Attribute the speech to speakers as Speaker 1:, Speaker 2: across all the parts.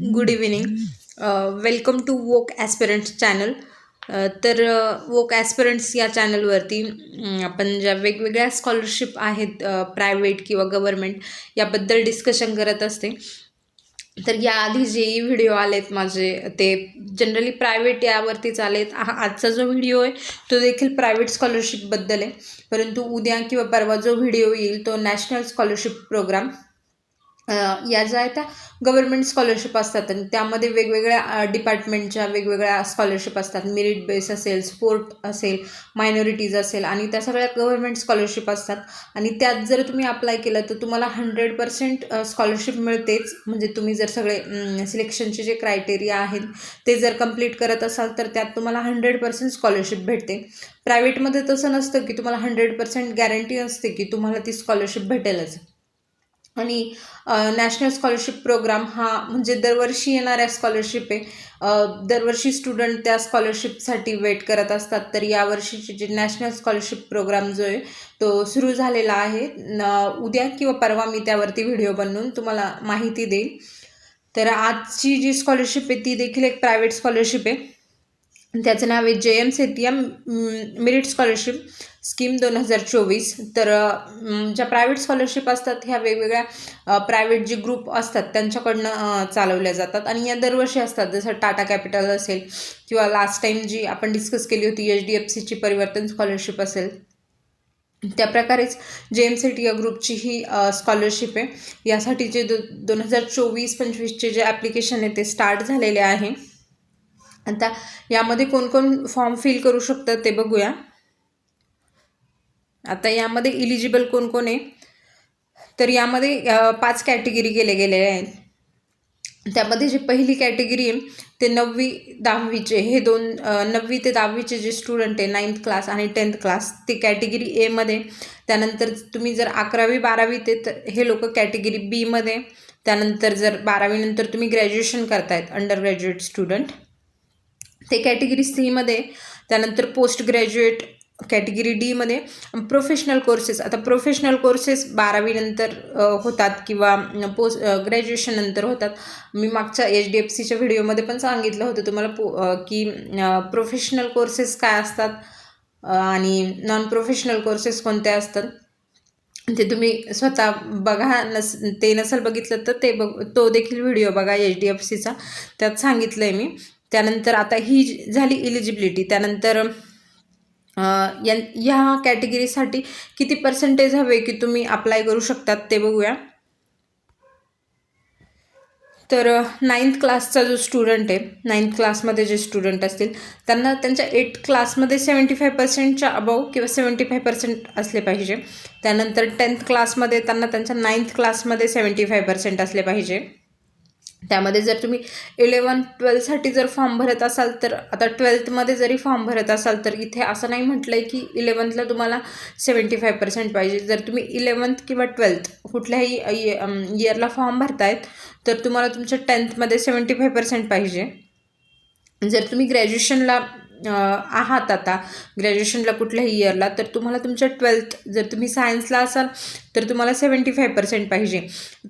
Speaker 1: Good evening welcome to woke aspirants channel तर uh, woke aspirants या चॅनलवरती आपण ज्या वेगवेगळ्या स्कॉलरशिप आहेत uh, प्रायव्हेट किंवा गव्हर्मेंट याबद्दल डिस्कशन करत असते. तर याआधी जेही व्हिडिओ आलेत माझे ते जनरली प्रायव्हेट यावरतीच आलेत. हा आजचा जो व्हिडिओ आहे तो देखील प्रायव्हेट स्कॉलरशिपबद्दल आहे. परंतु उद्या किंवा परवा जो व्हिडिओ येईल तो नॅशनल स्कॉलरशिप प्रोग्राम या ज्या आहेत त्या गव्हर्मेंट स्कॉलरशिप असतात आणि त्यामध्ये वेगवेगळ्या डिपार्टमेंटच्या वेगवेगळ्या स्कॉलरशिप असतात. मेरिट बेस असेल स्पोर्ट असेल मायनॉरिटीज असेल आणि त्या सगळ्या गव्हर्मेंट स्कॉलरशिप असतात. आणि त्यात जर तुम्ही अप्लाय केलं तर तुम्हाला हंड्रेड पर्सेंट स्कॉलरशिप मिळतेच. म्हणजे तुम्ही जर सगळे सिलेक्शनचे जे क्रायटेरिया आहेत ते जर कंप्लीट करत असाल तर त्यात तुम्हाला हंड्रेड पर्सेंट स्कॉलरशिप भेटते. प्रायव्हेटमध्ये तसं नसतं की तुम्हाला हंड्रेड पर्सेंट गॅरंटी असते की तुम्हाला ती स्कॉलरशिप भेटेलच. आणि नॅशनल स्कॉलरशिप प्रोग्राम हा म्हणजे दरवर्षी येणाऱ्या स्कॉलरशिप आहे. दरवर्षी स्टुडंट त्या स्कॉलरशिपसाठी वेट करत असतात. तर यावर्षीचे जे नॅशनल स्कॉलरशिप प्रोग्राम जो आहे तो सुरू झालेला आहे. न उद्या किंवा परवा मी त्यावरती व्हिडिओ बनवून तुम्हाला माहिती देईल. तर आजची जी स्कॉलरशिप आहे ती देखील एक प्रायव्हेट स्कॉलरशिप आहे. त्याचं नाव आहे जे एम सेटियम मेरिट स्कॉलरशिप स्कीम दोन हजार चोवीस. तर ज्या प्रायव्हेट स्कॉलरशिप असतात ह्या वेगवेगळ्या प्रायव्हेट जे ग्रुप असतात त्यांच्याकडनं चालवल्या जातात. आणि या दरवर्षी असतात जसं टाटा कॅपिटल असेल किंवा लास्ट टाईम जी आपण डिस्कस केली होती एच डी एफ सीची परिवर्तन स्कॉलरशिप असेल त्या प्रकारेच जे एम सी टी या ग्रुपची ही स्कॉलरशिप आहे. यासाठीचे दो दोन हजार चोवीस पंचवीसचे जे ॲप्लिकेशन आहे ते स्टार्ट झालेले आहे. आता यामध्ये कोणकोण फॉर्म फिल करू शकतात ते बघूया. आता यामध्ये इलिजिबल कोण कोण आहे? तर यामध्ये पाच कॅटेगरी केले गेलेले आहेत. त्यामध्ये जी पहिली कॅटेगरी आहे ते नववी दहावीचे हे दोन नववी ते दहावीचे जे स्टुडंट आहे नाईन्थ क्लास आणि टेन्थ क्लास ते कॅटेगरी एमध्ये त्यानंतर तुम्ही जर अकरावी बारावी ते तर हे लोक कॅटेगरी बीमध्ये त्यानंतर जर बारावीनंतर तुम्ही ग्रॅज्युएशन करतायत अंडर ग्रॅज्युएट स्टुडंट ते कॅटेगरी सीमध्ये त्यानंतर पोस्ट ग्रॅज्युएट कॅटेगरी डीमध्ये प्रोफेशनल कोर्सेस आता प्रोफेशनल कोर्सेस बारावीनंतर होतात किंवा पोस्ट ग्रॅज्युएशननंतर होतात. मी मागच्या एच डी एफ सीच्या व्हिडिओमध्ये पण सांगितलं होतं तुम्हाला पो की प्रोफेशनल कोर्सेस काय असतात आणि नॉन प्रोफेशनल कोर्सेस कोणते असतात ते तुम्ही स्वतः बघा. नस ते नसेल बघितलं तर ते बघ तो देखील व्हिडिओ बघा एच डी एफ सीचा त्यात सांगितलं आहे मी. त्यानंतर आता ही झाली इलिजिबिलिटी त्यानंतर या ह्या कॅटेगरीसाठी किती पर्सेंटेज हवे की तुम्ही अप्लाय करू शकतात ते बघूया. तर नाईन्थ क्लासचा जो स्टुडंट आहे नाईन्थ क्लासमध्ये जे स्टुडंट असतील त्यांना त्यांच्या एट क्लासमध्ये सेवन्टी फाय पर्सेंटच्या अबाव किंवा सेवन्टी फाय पर्सेंट असले पाहिजे. त्यानंतर टेन्थ क्लासमध्ये त्यांना त्यांच्या नाईन्थ क्लासमध्ये सेवन्टी फाय पर्सेंट असले पाहिजे. त्यामध्ये जर तुम्ही इलेवन ट्वेल्थसाठी जर फॉर्म भरत असाल तर आता ट्वेल्थमध्ये जरी फॉर्म भरत असाल तर इथे असं नाही म्हटलं आहे की इलेवन्थला तुम्हाला सेवन्टी फाय पर्सेंट पाहिजे. जर तुम्ही इलेवन्थ किंवा ट्वेल्थ कुठल्याही इयरला फॉर्म भरतायत तर तुम्हाला तुमच्या टेन्थमध्ये सेवन्टी फाय पर्सेंट पाहिजे. जर तुम्ही ग्रॅज्युएशनला आहात आता. ग्रॅज्युएशनला कुठल्याही इयरला तर तुम्हाला तुमच्या ट्वेल्थ जर तुम्ही सायन्सला असाल तर तुम्हाला सेवन्टी फाय पर्सेंट पाहिजे.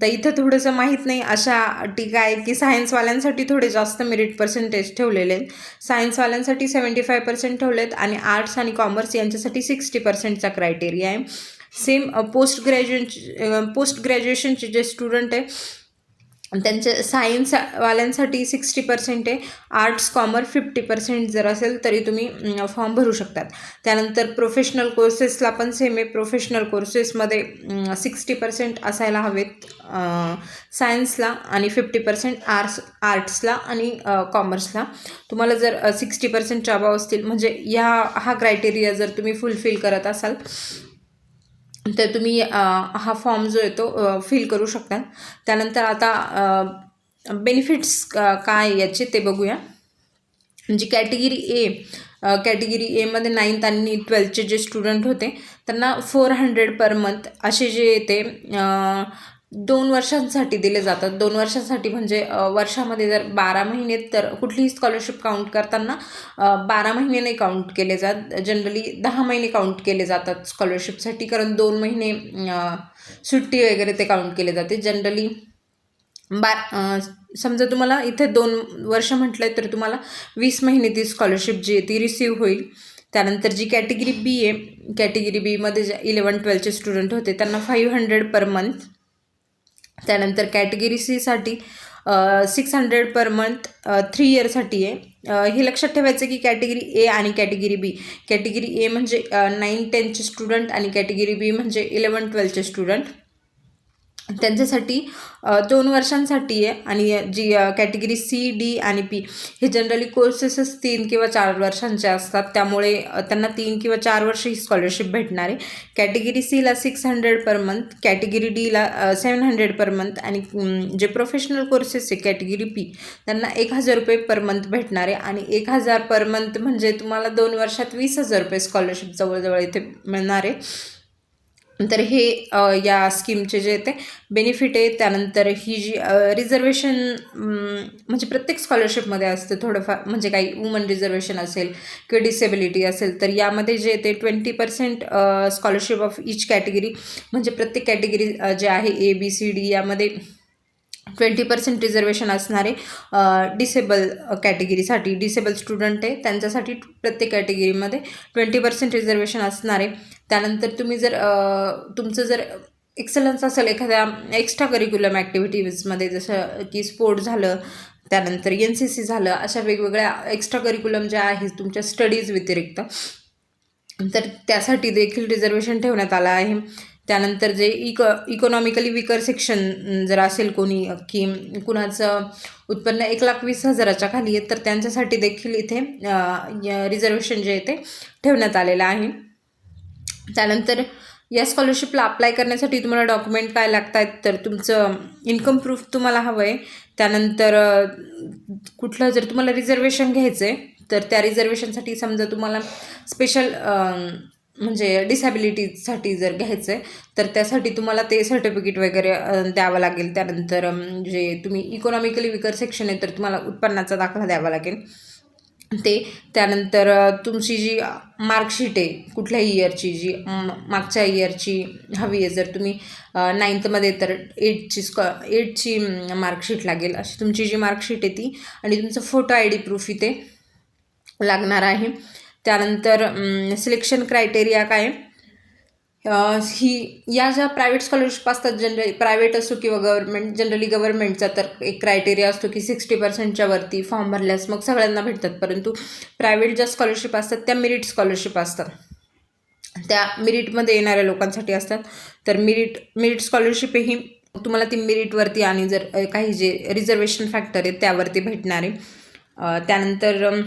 Speaker 1: तर इथं थोडंसं माहीत नाही अशा टीका आहे की सायन्सवाल्यांसाठी थोडे जास्त मेरिट पर्सेंटेज ठेवलेले आहेत. सायन्सवाल्यांसाठी सेवन्टी फाय पर्सेंट ठेवलेत आणि आर्ट्स आणि कॉमर्स यांच्यासाठी सिक्स्टी पर्सेंटचा क्रायटेरिया आहे. सेम पोस्ट ग्रॅज्युएशन पोस्ट ग्रॅज्युएशनचे जे स्टुडंट आहे त्यांच्या सायन्सवाल्यांसाठी सिक्स्टी पर्सेंट आहे. आर्ट्स कॉमर्स फिफ्टी पर्सेंट जर असेल तरी तुम्ही फॉर्म भरू शकतात. त्यानंतर प्रोफेशनल कोर्सेसला पण सेम आहे. प्रोफेशनल कोर्सेसमध्ये सिक्स्टी पर्सेंट असायला हवेत सायन्सला आणि फिफ्टी पर्सेंट आर्ट्स आर्ट्सला आणि कॉमर्सला तुम्हाला जर सिक्स्टी पर्सेंटच्या अभाव असतील म्हणजे या हा क्रायटेरिया जर तुम्ही फुलफिल करत असाल तर तुम्ही हा फॉर्म जो आहे तो फिल करू शकता. त्यानंतर आता बेनिफिट्स काय याचे ते बघूया. म्हणजे कॅटेगरी ए कॅटेगरी एमध्ये नाईन्थ आणि ट्वेल्थचे जे स्टुडंट होते त्यांना फोर हंड्रेड पर मंथ असे जे येते दोन वर्षांसाठी दिले जातात. दोन वर्षांसाठी म्हणजे वर्षामध्ये जर बारा महिने तर कुठलीही स्कॉलरशिप काउंट करताना बारा महिने नाही काउंट केले जात. जनरली दहा महिने काउंट केले जातात स्कॉलरशिपसाठी कारण दोन महिने सुट्टी वगैरे ते काउंट केले जाते. जनरली बार समजा तुम्हाला इथे दोन वर्ष म्हटलं आहे तर तुम्हाला वीस महिने ती स्कॉलरशिप जी आहे ती रिसीव्ह होईल. त्यानंतर जी कॅटेगरी बी आहे कॅटेगरी बीमध्ये जे इलेवन ट्वेल्थचे स्टुडंट होते त्यांना फाईव्ह हंड्रेड पर मंथ त्यानंतर कॅटेगरी सीसाठी six hundred per month three इयरसाठी आहे. हे लक्षात ठेवायचं की कॅटेगरी ए आणि कॅटेगरी बी कॅटेगरी ए म्हणजे नाईन टेनचे स्टुडंट आणि कॅटेगरी बी म्हणजे इलेवन ट्वेल्थचे स्टुडंट त्यांच्यासाठी दोन वर्षांसाठी आहे आणि जी कॅटेगरी सी डी आणि पी हे जनरली कोर्सेसच तीन किंवा चार वर्षांचे असतात. त्यामुळे त्यांना तीन किंवा चार वर्ष ही स्कॉलरशिप भेटणार आहे. कॅटेगरी सीला six hundred per month category डीला सेवन हंड्रेड पर मंथ आणि जे प्रोफेशनल कोर्सेस आहे कॅटेगरी पी त्यांना एक हजार रुपये पर मंथ भेटणार आहे. आणि एक हजार पर मंथ म्हणजे तुम्हाला दोन वर्षात वीस हजार रुपये स्कॉलरशिप जवळजवळ इथे मिळणार आहे. तर हे या स्कीमचे जे ते बेनिफिट आहे त्यानंतर ही जी रिझर्वेशन म्हणजे प्रत्येक स्कॉलरशिपमध्ये असते थोडंफार म्हणजे काही वुमन रिझर्वेशन असेल किंवा डिसेबिलिटी असेल तर यामध्ये जे ते twenty percent scholarship of each category म्हणजे प्रत्येक कॅटेगरी जे आहे ए बी सी डी यामध्ये ट्वेंटी पर्सेंट रिझर्वेशन असणारे डिसेबल कॅटेगरीसाठी डिसेबल स्टुडंट आहे त्यांच्यासाठी प्रत्येक कॅटेगरीमध्ये ट्वेंटी पर्सेंट रिझर्वेशन असणारे त्यानंतर तुम्ही जर तुमचं जर एक्सलन्स असेल एखाद्या एक्स्ट्रा करिक्युलम ॲक्टिव्हिटीजमध्ये जसं की स्पोर्ट झालं त्यानंतर एन सी सी झालं अशा वेगवेगळ्या एक्स्ट्रा करिक्युलम ज्या आहेत तुमच्या स्टडीज व्यतिरिक्त तर त्यासाठी देखील रिझर्वेशन ठेवण्यात आलं आहे. त्यानंतर जे इक इकॉनॉमिकली विकर सेक्शन जर असेल कोणी की कुणाचं उत्पन्न एक लाख वीस हजाराच्या खाली आहे तर त्यांच्यासाठी देखील इथे रिझर्वेशन जे आहे ते ठेवण्यात आलेलं आहे. त्यानंतर या स्कॉलरशिपला अप्लाय करण्यासाठी तुम्हाला डॉक्युमेंट काय लागत आहेत तर तुमचं इन्कम प्रूफ तुम्हाला हवं आहे त्यानंतर कुठलं जर तुम्हाला रिझर्वेशन घ्यायचं आहे तर त्या रिझर्वेशनसाठी समजा तुम्हाला स्पेशल म्हणजे डिसॅबिलिटीसाठी जर घ्यायचं आहे तर त्यासाठी तुम्हाला ते सर्टिफिकेट वगैरे द्यावं लागेल. त्यानंतर जे तुम्ही इकॉनॉमिकली विकर सेक्शन आहे तर तुम्हाला उत्पन्नाचा दाखला द्यावा लागेल. ते. त्यानंतर तुमची जी मार्कशीट आहे कुठल्याही इयरची जी म, मागच्या इयरची हवी आहे जर तुम्ही नाईन्थमध्ये तर एटची स्कॉ एटची मार्कशीट लागेल. अशी तुमची जी मार्कशीट आहे ती आणि तुमचं फोटो आय डी प्रूफ इथे लागणार आहे. त्यानंतर सिलेक्शन क्रायटेरिया काय आहे? ही या ज्या प्रायव्हेट स्कॉलरशिप असतात जनरली प्रायव्हेट असो किंवा गव्हर्नमेंट जनरली गव्हर्नमेंटचा तर एक क्रायटेरिया असतो की सिक्स्टी पर्सेंटच्या वरती फॉर्म भरल्यास मग सगळ्यांना भेटतात. परंतु प्रायव्हेट ज्या स्कॉलरशिप असतात त्या मेरिट स्कॉलरशिप असतात. त्या मेरिटमध्ये येणाऱ्या लोकांसाठी असतात. तर मेरिट मेरिट स्कॉलरशिप ही तुम्हाला ती मेरिटवरती आणि जर काही जे रिझर्वेशन फॅक्टर आहेत त्यावरती भेटणारे. त्यानंतर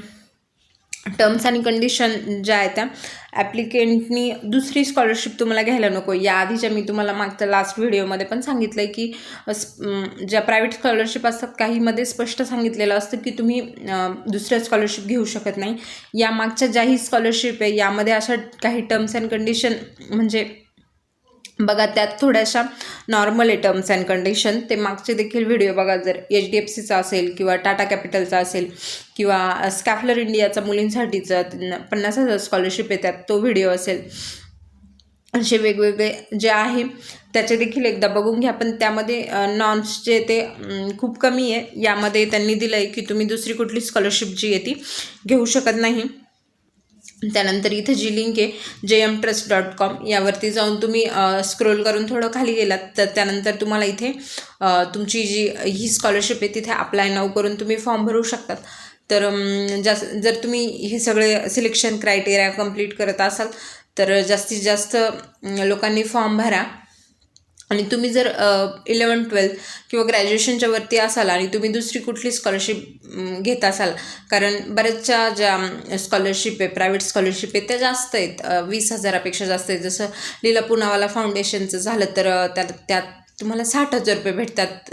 Speaker 1: टर्म्स आणि कंडिशन ज्या आहेत त्या ॲप्लिकेंटनी दुसरी स्कॉलरशिप तुम्हाला घ्यायला नको. या आधीच्या मी तुम्हाला मागच्या लास्ट व्हिडिओमध्ये पण सांगितलं आहे की ज्या प्रायव्हेट स्कॉलरशिप असतात काहीमध्ये स्पष्ट सांगितलेलं असतं की तुम्ही दुसऱ्या स्कॉलरशिप घेऊ शकत नाही. या मागच्या ज्याही स्कॉलरशिप आहे यामध्ये अशा काही टर्म्स अँड कंडिशन म्हणजे बघा त्यात थोड्याशा नॉर्मल आहे टर्म्स अँड कंडिशन ते मागचे देखील व्हिडिओ बघा जर एच डी एफ सीचा असेल किंवा टाटा कॅपिटलचा असेल किंवा स्कॅफलर इंडियाचा मुलींसाठीचा पन्नास हजार स्कॉलरशिप आहे त्यात तो व्हिडिओ असेल. असे वेगवेगळे जे आहे त्याचे देखील एकदा बघून घ्या. पण त्यामध्ये नॉन्सचे ते खूप कमी आहे. यामध्ये त्यांनी दिलं आहे की तुम्ही दुसरी कुठली स्कॉलरशिप जी आहे ती घेऊ शकत नाही. त्यानंतर इथे जी लिंक आहे जे एम ट्रस्ट डॉट कॉम यावरती जाऊन तुम्ही स्क्रोल करून थोडं खाली गेलात तर त्यानंतर तुम्हाला इथे तुमची जी ही स्कॉलरशिप आहे तिथे अप्लाय नाव करून तुम्ही फॉर्म भरू शकतात. तर जास जर तुम्ही हे सगळे सिलेक्शन क्रायटेरिया कंप्लीट करत असाल तर जास्तीत जास्त लोकांनी फॉर्म भरा. आणि तुम्ही जर इलेवन ट्वेल्थ किंवा ग्रॅज्युएशनच्या वरती असाल आणि तुम्ही दुसरी कुठली स्कॉलरशिप घेत असाल कारण बऱ्याचशा ज्या स्कॉलरशिप आहे प्रायव्हेट स्कॉलरशिप आहे त्या जास्त आहेत. वीस हजारापेक्षा जास्त आहेत. जसं लीला पुनावाला फाउंडेशनचं झालं तर त्या त्यात त्यात तुम्हाला साठ हजार रुपये भेटतात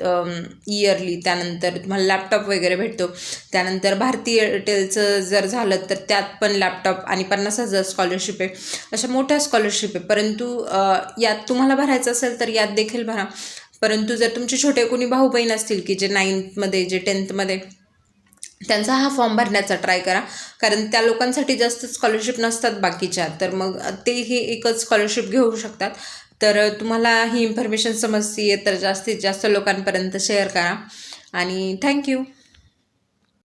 Speaker 1: इयरली त्यानंतर तुम्हाला लॅपटॉप वगैरे भेटतो. त्यानंतर भारतीय एअरटेलचं जर झालं तर त्यात पण लॅपटॉप आणि पन्नास हजार स्कॉलरशिप आहे. अशा मोठ्या स्कॉलरशिप आहे. परंतु यात तुम्हाला भरायचं असेल तर यात देखील भरा. परंतु जर तुमचे छोटे कोणी भाऊ बहीण असतील की जे नाईन्थमध्ये जे टेन्थमध्ये त्यांचा हा फॉर्म भरण्याचा ट्राय करा. कारण त्या लोकांसाठी जास्त स्कॉलरशिप नसतात बाकीच्या. तर मग ते हे एकच स्कॉलरशिप घेऊ शकतात. तर तुम्हाला ही इन्फॉर्मेशन समजते तर जास्तीत जास्त लोकांपर्यंत शेअर करा. आणि थँक्यू